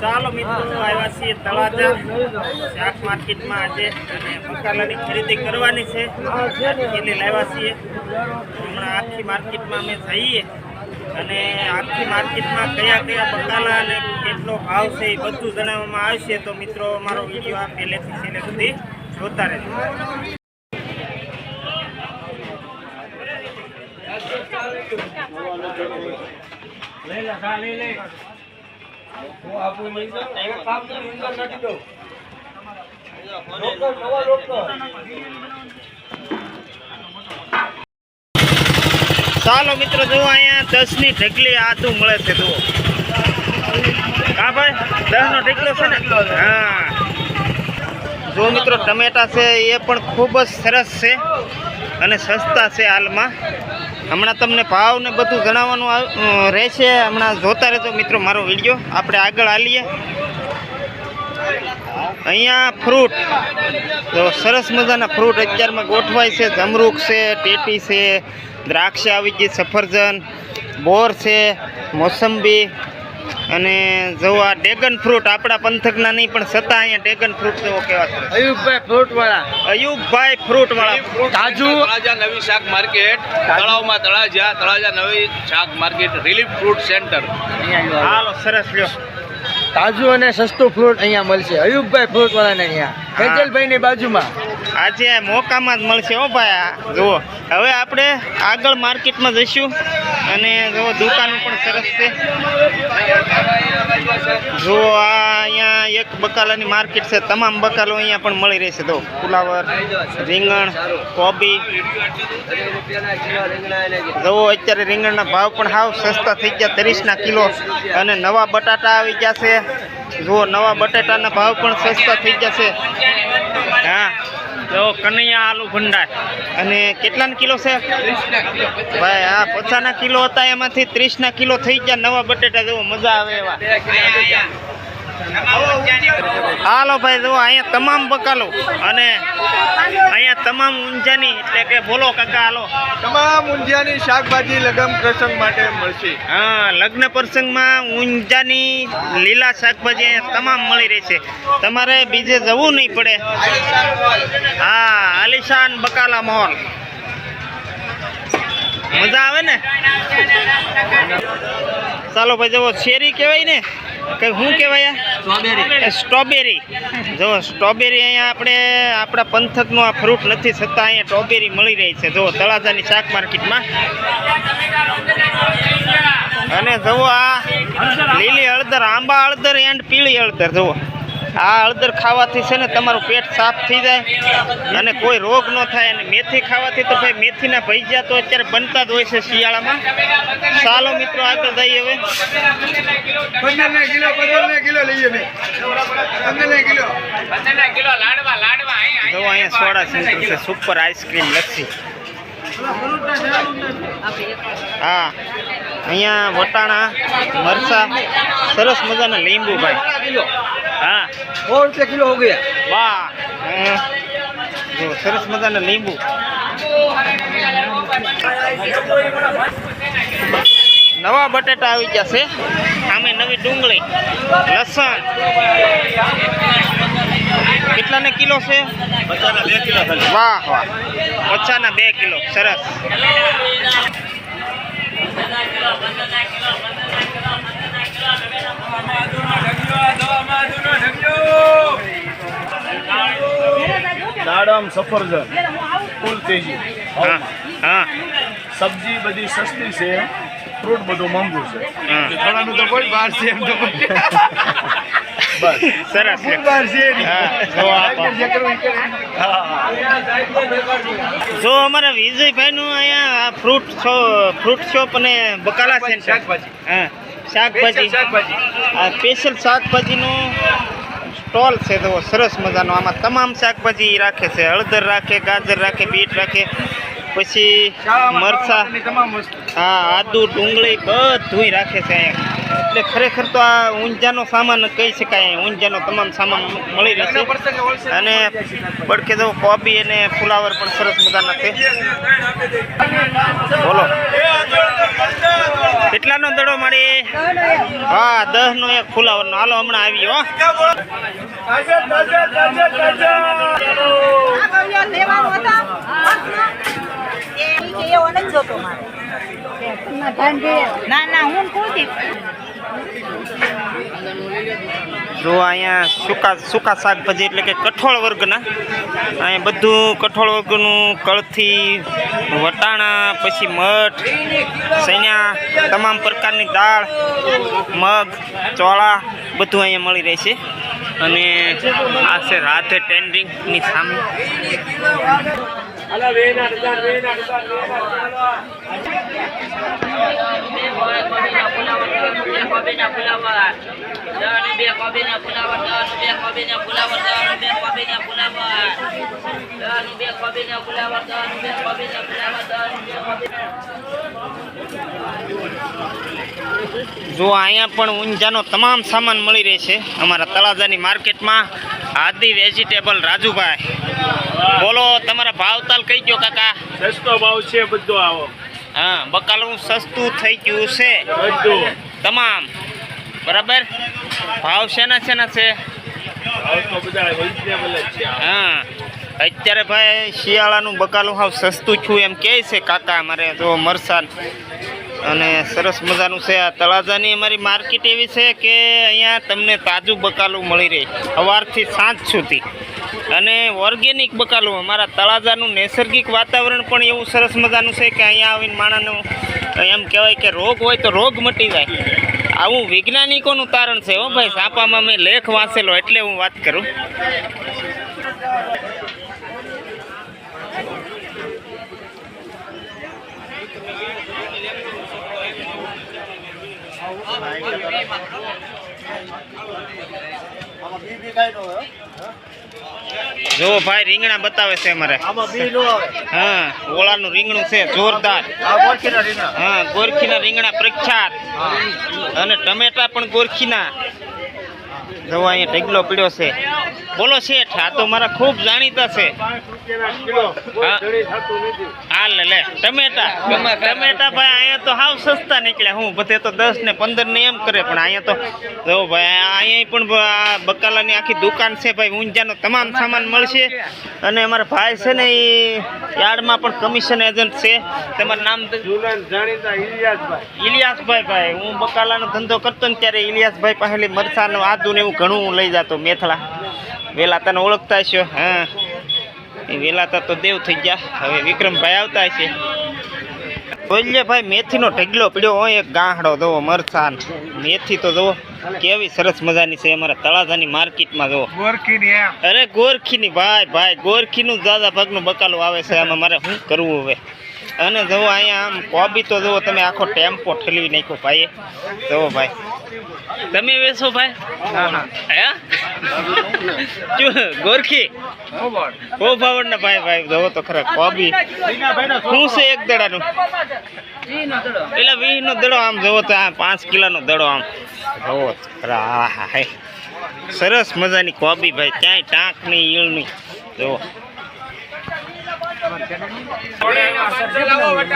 ચાલો મિત્રો, આવ્યા છીએ તળાજા. શાક માર્કેટમાં આજે અને બકાલાની ખરીદી કરવાની છે. એટલે લાવ્યા છીએ. હમણાં આખી માર્કેટમાં અમે જઈએ અને આખી માર્કેટમાં કયા કયા બકાલા અને કેટલો ભાવ છે એ બધું જણાવવામાં આવશે. તો મિત્રો, અમારો વીડિયો આ પહેલેથી છેલ્લે સુધી જોતા રહેજો. ચાલો મિત્રો, જુઓ અહીંયા દસની ઢગલી આદુ મળે છે, જુઓ. હા ભાઈ, દસનો ઢગલો છે ને? હા. જો મિત્રો, ટમેટા છે, એ પણ ખૂબ જ સરસ છે અને સસ્તા છે હાલમાં. હમણાં તમને ભાવ ને બધું જણાવવાનું રહેશે. હમણાં જોતા રહેજો મિત્રો મારો વીડિયો. આપણે આગળ હાલીએ. અહીંયા ફ્રૂટ. તો સરસ મજાના ફ્રૂટ અત્યારમાં ગોઠવાય છે. જમરૂખ છે, ટેટી છે, દ્રાક્ષ આવી ગઈ સફરજન, બોર છે, મોસંબી. અને જો આ ડેગન ફ્રૂટ આપણા પંથકના નહીં પણ છતાં અહીંયા ડેગન ફ્રૂટ જેવો કેવા સરસ અયુબભાઈ ફ્રૂટ વાળા અયુબભાઈ ફ્રૂટ વાળા તાજુ તળાજા નવી શાક માર્કેટ. તળાવમાં તળાજા તળાજા નવી શાક માર્કેટ રિલીફ ફ્રૂટ સેન્ટર હાલો સરસ લ્યો. તાજુ અને સસ્તું ફ્રૂટ અહીંયા મળશે. અયુબભાઈ ફ્રૂટ વાળાને અહીંયા. ખેજલભાઈ ની બાજુમાં. આજે મોકામાં જ મળશે હો ભાઈ જુઓ. હવે આપણે આગળ માર્કેટમાં જઈશું. અને જુઓ દુકાનો પણ સરસ છે. જુઓ આ બકાલાની માર્કેટ છે. તમામ બકાલો અહીંયા પણ મળી રહેશે. તો ફુલાવર, રીંગણ, કોબી. જવો અત્યારે રીંગણના ભાવ પણ હાવ સસ્તા થઈ ગયા. ત્રીસના કિલો અને નવા બટાટા આવી ગયા છે. જુઓ, નવા બટાટાના ભાવ પણ સસ્તા થઈ ગયા છે. હા. જો કનૈયા આલુ ભંડાર. અને કેટલાના કિલો છે? ભાઈ હા પચાસના કિલો હતા એમાંથી ત્રીસના કિલો થઈ ગયા. નવા બટેટા જેવો મજા આવે એવા. હાલો ભાઈ જુઓ અહીંયા તમામ બકાલો અને અહીંયા તમામ ઊંઝાની એટલે કે બોલો કાકા હાલો. તમામ ઊંઝાની શાકભાજી લગ્ન પ્રસંગ માટે મળશે. હા લગ્ન પ્રસંગમાં ઊંઝાની લીલા શાકભાજી તમામ મળી રહેશે તમારે બીજે જવું નહીં પડે. હા આલિશાન બકાલા મોલ. મજા આવે ને? ચાલો ભાઈ જવો શેરી કહેવાય ને? કે શું કહેવાય સ્ટ્રોબેરી જો સ્ટ્રોબેરી અહીંયા આપણે આપણા પંથકનું આ ફ્રૂટ નથી છતાં અહીંયા સ્ટ્રોબેરી મળી રહી છે. જો તળાજાની શાક માર્કેટમાં. અને જુઓ આ લીલી હળદર આંબા હળદર એન્ડ પીળી હળદર જુઓ. આ હળદર ખાવાથી છે ને તમારું પેટ સાફ થઈ જાય અને કોઈ રોગ ન થાય. અને મેથી ખાવાથી તો ભાઈ મેથીના ભજીયા તો અત્યારે બનતા જ હોય છે શિયાળામાં. ચાલો મિત્રો આગળ જઈએ હવે. પંદર કિલો પંદર કિલો લઈએ મેં પંદર ને કિલો જો અહીંયા સોડા સેન્ટર છે સુપર આઈસ્ક્રીમ લસ્સી. હા અહીંયા વટાણા મરચા સરસ મજાના લીંબુ ભાઈ. હા સો રૂપિયા કિલો હો ગયા વાહ હમ. જો સરસ મજાના લીંબુ નવા બટેટા આવી ગયા છે સામે નવી ડુંગળી લસણ. કેટલાને કિલો છે? વાહ વાહ. પચાના બે કિલો. સરસ. દાડમ સફરજન. ફૂલ તેજી હા હા. સબ્જી બધી સસ્તી છે. ફ્રૂટ બધું મોંઘું છે. હા. થોડાનું તો કોઈ બહાર છે એમ તો બસ. સરસ. છે હા જો અમારા વિજયભાઈનું અહીંયા આ ફ્રૂટ ફ્રૂટ શોપ અને બકાલા સેન્ટર. શાકભાજી. હા શાકભાજી. શાકભાજી. આ સ્પેશિયલ શાકભાજીનું સ્ટોલ છે તો સરસ મજાનો. આમાં તમામ શાકભાજી રાખે છે. હળદર રાખે ગાજર રાખે બીટ રાખે પછી વસ્તુ. હા આદુ ડુંગળી બધું રાખે છે અહીંયા. એટલે ખરેખર તો આ ઊંઝાનો સામાન કહી શકાય. ઊંઝાનો તમામ સામાન મળી રહેશે અને બળકે તો કોબી અને ફુલાવર પણ સરસ મજાના છે. બોલો. મળી. હા દસ નો એક ફુલાવરનો. હાલો, હમણાં આવી હો. ના ના, હું ખુદ જો અહીંયા સૂકા સૂકા શાકભાજી એટલે કે કઠોળ વર્ગના. અહીંયા બધું કઠોળ વર્ગનું કળથી વટાણા, પછી મઠ સૈયા તમામ પ્રકારની દાળ, મગ, ચોળા બધું અહીંયા મળી રહેશે અને આ છે રાધે ટેન્ડિંગની સામે. જો અહીંયા પણ ઊંઝાનો તમામ સામાન મળી રહેશે અમારા તળાજાની માર્કેટમાં આદિ વેજીટેબલ રાજુભાઈ. બોલો, તમારા ભાવતાલ કહી ગયો કાકા. સસ્તો ભાવ છે બધો આવો. હા બકાલું સસ્તું થઈ ગયું છે. બધું. તમામ. બરાબર? ભાવ શેના શેના છે? હા. અત્યારે ભાઈ શિયાળાનું બકાલું હાવ સસ્તું છું એમ કહે છે કાકા અમારે જો મરસાન અને સરસ મજાનું છે આ તળાજાની અમારી માર્કેટ એવી છે કે અહીંયા તમને તાજું બકાલું મળી રહે. સવારથી સાંજ સુધી. અને ઓર્ગેનિક બકાલું, અમારા તળાજાનું નૈસર્ગિક વાતાવરણ પણ એવું સરસ મજાનું છે કે અહીંયા આવીને માણાનું એમ કહેવાય કે રોગ હોય તો રોગ મટી જાય. આવું વૈજ્ઞાનિકોનું તારણ છે હો ભાઈ, સાપામાં મેં લેખ વાંચેલો એટલે હું વાત કરું. જો ભાઈ રીંગણા બતાવે છે અમારે. હા ઓળાનું રીંગણું છે જોરદાર. હા ગોરખીના રીંગણા પ્રખ્યાત. અને ટમેટા પણ ગોરખીના. જો અહીંયા ઢગલો પીડ્યો છે. બોલો શેઠ, આ તો મારા ખૂબ જાણીતા છે. પાંચ રૂપિયાના કિલો કોઈ હા. ધણી થતું નથી હા લે ટમેટા ટમેટા ભાઈ, અહીંયા તો હાવ સસ્તા નીકળ્યા. હું બધે તો દસ ને પંદર ને એમ કરે, પણ અહીંયા તો ભાઈ અહીંયા પણ બકાલાની આખી દુકાન છે ભાઈ, ઊંઝાનો તમામ સામાન મળશે. અને અમારા ભાઈ છે ને યાર્ડમાં પણ કમિશન એજન્ટ છે. તમારું નામ ઇલિયાસભાઈ ભાઈ. હું બકાલાનો ધંધો કરતો ને ત્યારે ઇલિયાસભાઈ પાસેથી મરચાનું આદુ ને એવું ઘણું લઈ જતો, મેથલા. વેલા તને ઓળખતા છો હા. એ વેલાતા તો દેવ થઈ ગયા. હવે વિક્રમભાઈ આવતા છે. બોલ્યા ભાઈ મેથીનો ઢગલો પડ્યો હોય એક ગાંહડો જોવો મરસાન મેથી તો જોવો કેવી સરસ મજાની છે અમારા તળાજાની માર્કેટમાં જોવો. ગોરખીની અરે ગોરખીની ભાઈ ભાઈ ગોરખીનું દાદા ભાગનું બકાલું આવે છે આમાં મારે શું કરવું હવે? અને જુઓ અહીંયા આમ કોબી તો જુઓ તમે આખો ટેમ્પો ઠેલવી નાખ્યો ભાઈ જુઓ ભાઈ. તમે વેચો ભાઈ. હા ગોરખી ઓ ભાવડ ને ભાઈ ભાઈ જુઓ તો ખરા કોબી શું છે એક દડાનું? એટલે વીસ નો દડો આમ જુઓ તો આ પાંચ કિલોનો દડો આમ. જુઓ ખરા હા. સરસ મજાની કોબી ભાઈ ક્યાંય ટાંક નહીં ઈળ નહીં જુઓ મેં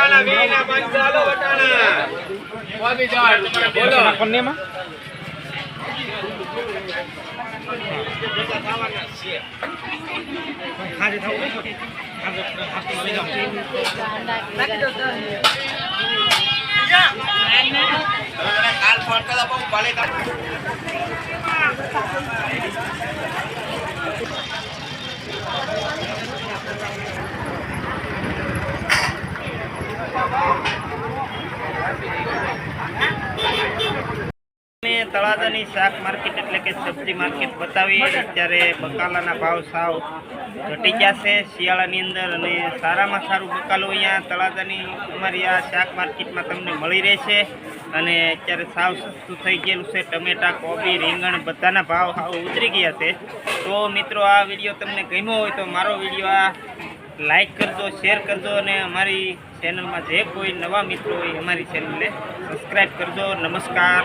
તળાજાની શાક માર્કેટ એટલે કે સબ્જી માર્કેટ બતાવી અત્યારે બકાલાના ભાવ સાવ ઘટી ગયા છે. શિયાળાની અંદર અને સારામાં સારું બકાલો અહીંયા તળાજાની અમારી આ શાક માર્કેટમાં તમને મળી રહેશે. અને અત્યારે સાવ સસ્તું થઈ ગયેલું છે. ટમેટા, કોબી, રીંગણ બધાના ભાવ સાવ ઉતરી ગયા છે. તો મિત્રો, આ વીડિયો તમને ગમ્યો હોય તો મારો વીડિયો આ લાઈક કરજો, શેર કરજો અને અમારી ચેનલમાં જે કોઈ નવા મિત્રો હોય અમારી ચેનલને સબસ્ક્રાઈબ કરજો. નમસ્કાર.